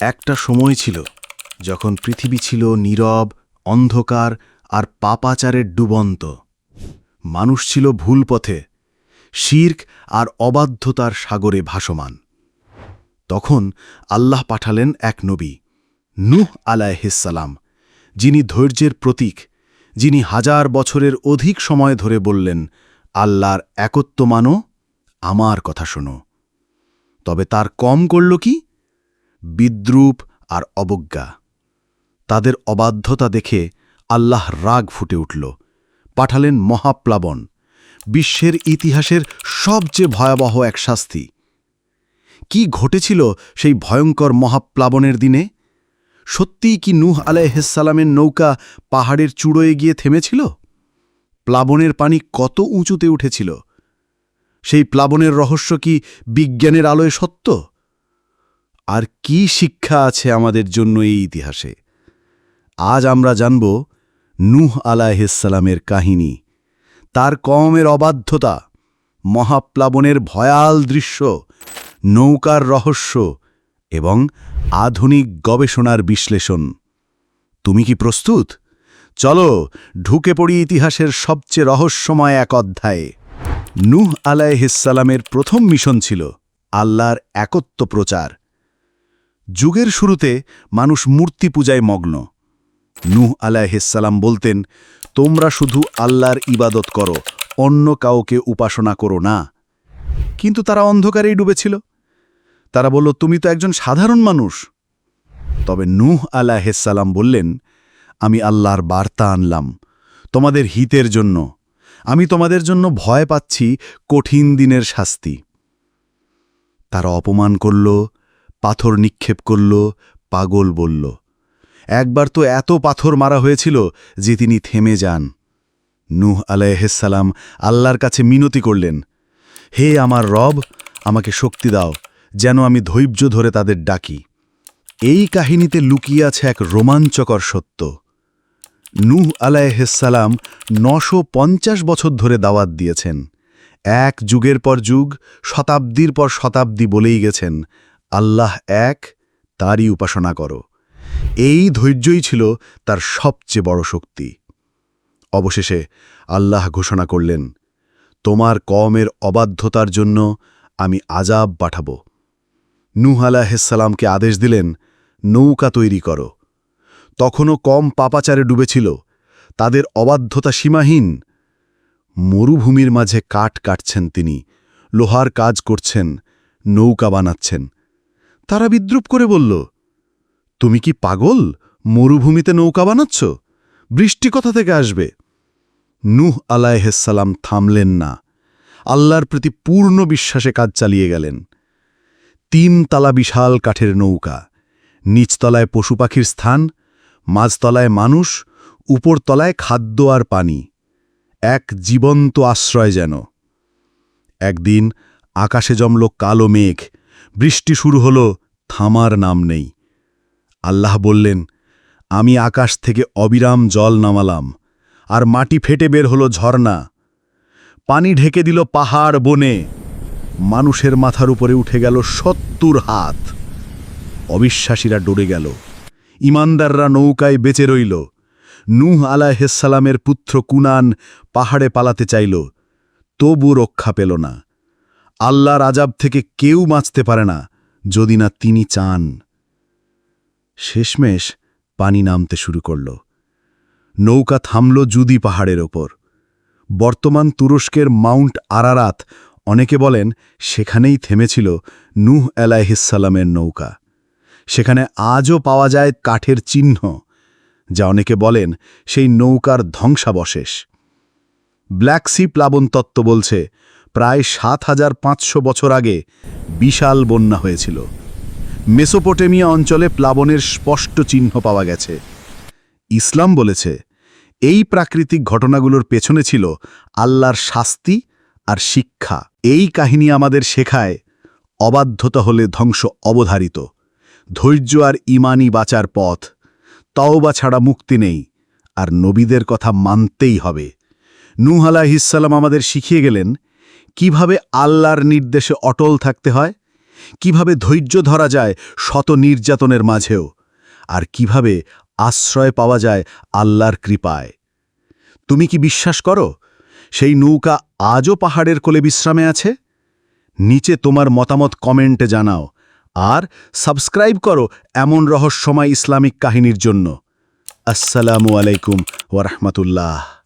একটা সময় ছিল যখন পৃথিবী ছিল নীরব, অন্ধকার আর পাপাচারের ডুবন্ত। মানুষ ছিল ভুল পথে, শির্ক আর অবাধ্যতার সাগরে ভাসমান। তখন আল্লাহ পাঠালেন এক নবী, নূহ আলাইহিসালাম যিনি ধৈর্যের প্রতীক, যিনি হাজার বছরের অধিক সময় ধরে বললেন, আল্লাহর একত্ব মানো আমার কথা শোনো। তবে তার কম করল কি? বিদ্রুপ আর অবজ্ঞা। তাদের অবাধ্যতা দেখে আল্লাহ রাগ ফুটে উঠল। পাঠালেন মহাপ্লাবন, বিশ্বের ইতিহাসের সবচেয়ে ভয়াবহ এক শাস্তি। কি ঘটেছিল সেই ভয়ঙ্কর মহাপ্লাবনের দিনে? সত্যিই কি নূহ আলাইহিসালামের নৌকা পাহাড়ের চূড়োয় গিয়ে থেমেছিল? প্লাবনের পানি কত উঁচুতে উঠেছিল? সেই প্লাবনের রহস্য কি বিজ্ঞানের আলোয় সত্য? আর কি শিক্ষা আছে আমাদের জন্য এই ইতিহাসে? আজ আমরা জানব নূহ আলাহিসাল্লামের কাহিনী, তার কমের অবাধ্যতা, মহাপ্লাবনের ভয়াল দৃশ্য, নৌকার রহস্য এবং আধুনিক গবেষণার বিশ্লেষণ। তুমি কি প্রস্তুত? চলো ঢুকে পড়ি ইতিহাসের সবচেয়ে রহস্যময় এক অধ্যায়ে। নূহ আলাইহিসালামের প্রথম মিশন ছিল আল্লাহর একত্ব প্রচার। যুগের শুরুতে মানুষ মূর্তি পূজায় মগ্ন। নূহ আলাইহিসালাম বলতেন, তোমরা শুধু আল্লাহর ইবাদত করো, অন্য কাউকে উপাসনা করো না। কিন্তু তারা অন্ধকারেই ডুবেছিল। তারা বলল, তুমি তো একজন সাধারণ মানুষ। তবে নূহ আলাহিসাল্লাম বললেন, আমি আল্লাহর বার্তা আনলাম, তোমাদের হিতের জন্য। আমি তোমাদের জন্য ভয় পাচ্ছি কঠিন দিনের শাস্তি। তারা অপমান করল পাথর নিক্ষেপ করল, পাগল বলল, একবার তো এত পাথর মারা হয়েছিল যে তিনি থেমে যান। নূহ আলাইহিসাল্লাম আল্লাহর কাছে মিনতি করলেন, হে আমার রব, আমাকে শক্তি দাও, যেন আমি ধৈর্য ধরে তাদের ডাকি। এই কাহিনীতে লুকিয়ে আছে এক রোমাঞ্চকর সত্য। নূহ আলাইহিসাল্লাম নশো পঞ্চাশ বছর ধরে দাওয়াত দিয়েছেন। এক যুগের পর যুগ, শতাব্দীর পর শতাব্দী বলেই গেছেন। আল্লাহ এক, তারই উপাসনা করো। এই ধৈর্যই ছিল তার সবচেয়ে বড় শক্তি। অবশেষে আল্লাহ ঘোষণা করলেন, তোমার কমের অবাধ্যতার জন্য আমি আজাব পাঠাব। নূহ আলাহিসাল্লামকে আদেশ দিলেন, নৌকা তৈরি করো। তখনও কম পাপাচারে ডুবেছিল, তাদের অবাধ্যতা সীমাহীন। মরুভূমির মাঝে কাঠ কাটছেন তিনি, লোহার কাজ করছেন, নৌকা বানাচ্ছেন। তারা বিদ্রুপ করে বলল, তুমি কি পাগল? মরুভূমিতে নৌকা বানাচ্ছ? বৃষ্টি কোথা থেকে আসবে? নূহ আলাইহেসালাম থামলেন না। আল্লাহর প্রতি পূর্ণ বিশ্বাসে কাজ চালিয়ে গেলেন। তিন তালা বিশাল কাঠের নৌকা, নিচতলায় পশু পাখির স্থান, মাঝতলায় মানুষ, উপরতলায় খাদ্য আর পানি। এক জীবন্ত আশ্রয় যেন। একদিন আকাশে জমল কালো মেঘ বৃষ্টি শুরু হল, থামার নাম নেই। আল্লাহ বললেন, আমি আকাশ থেকে অবিরাম জল নামালাম, আর মাটি ফেটে বের হলো ঝর্ণা। পানি ঢেকে দিল পাহাড় বনে, মানুষের মাথার উপরে উঠে গেল সত্তর হাত। অবিশ্বাসীরা ডরে গেল। ইমানদাররা নৌকায় বেঁচে রইল। নূহ আলাহেসালামের পুত্র কুনান পাহাড়ে পালাতে চাইল, তবু রক্ষা পেল না। আল্লাহর আজাব থেকে কেউ বাঁচতে পারে না যদি না তিনি চান। শেষমেশ পানি নামতে শুরু করল। নৌকা থামল জুদি পাহাড়ের ওপর। বর্তমান তুরস্কের মাউন্ট আরারাত অনেকে বলেন সেখানেই থেমেছিল নূহ আলাইহিসাল্লামের নৌকা। সেখানে আজও পাওয়া যায় কাঠের চিহ্ন, যা অনেকে বলেন সেই নৌকার ধ্বংসাবশেষ। ব্ল্যাক সি প্লাবন তত্ত্ব বলছে প্রায় সাত হাজার পাঁচশো বছর আগে বিশাল বন্যা হয়েছিল। মেসোপটেমিয়া অঞ্চলে প্লাবনের স্পষ্ট চিহ্ন পাওয়া গেছে। ইসলাম বলেছে, এই প্রাকৃতিক ঘটনাগুলোর পেছনে ছিল আল্লাহর শাস্তি আর শিক্ষা। এই কাহিনী আমাদের শেখায়, অবাধ্যতা হলে ধ্বংস অবধারিত। ধৈর্য আর ইমানই বাঁচার পথ। তওবা ছাড়া মুক্তি নেই, আর নবীদের কথা মানতেই হবে। নূহ আলাহিসাল্লাম আমাদের শিখিয়ে গেলেন কীভাবে আল্লাহর নির্দেশে অটল থাকতে হয়? কীভাবে ধৈর্য ধরা যায় শত নির্যাতনের মাঝেও? আর কীভাবে আশ্রয় পাওয়া যায় আল্লাহর কৃপায়? তুমি কি বিশ্বাস করো, সেই নৌকা আজও পাহাড়ের কোলে বিশ্রামে আছে? নিচে তোমার মতামত কমেন্টে জানাও, আর সাবস্ক্রাইব করো এমন রহস্যময় ইসলামিক কাহিনীর জন্য। আসসালামু আলাইকুম ওরহমতুল্লাহ